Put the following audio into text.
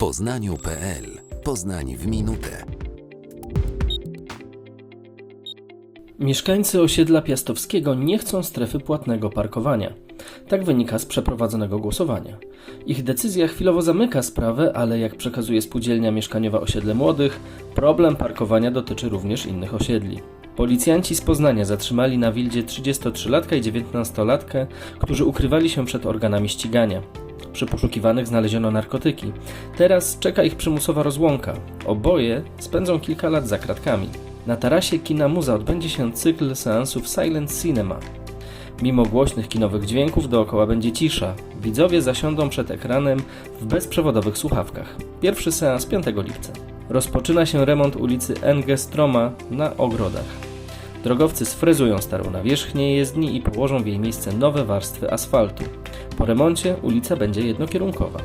poznaniu.pl Poznań w minutę. Mieszkańcy osiedla Piastowskiego nie chcą strefy płatnego parkowania. Tak wynika z przeprowadzonego głosowania. Ich decyzja chwilowo zamyka sprawę, ale jak przekazuje spółdzielnia mieszkaniowa Osiedle Młodych, problem parkowania dotyczy również innych osiedli. Policjanci z Poznania zatrzymali na Wildzie 33-latka i 19-latkę, którzy ukrywali się przed organami ścigania. Przy poszukiwanych znaleziono narkotyki. Teraz czeka ich przymusowa rozłąka. Oboje spędzą kilka lat za kratkami. Na tarasie kina Muza odbędzie się cykl seansów Silent Cinema. Mimo głośnych kinowych dźwięków dookoła będzie cisza. Widzowie zasiądą przed ekranem w bezprzewodowych słuchawkach. Pierwszy seans 5 lipca. Rozpoczyna się remont ulicy Engestroma na Ogrodach. Drogowcy sfrezują starą nawierzchnię jezdni i położą w jej miejsce nowe warstwy asfaltu. Po remoncie ulica będzie jednokierunkowa.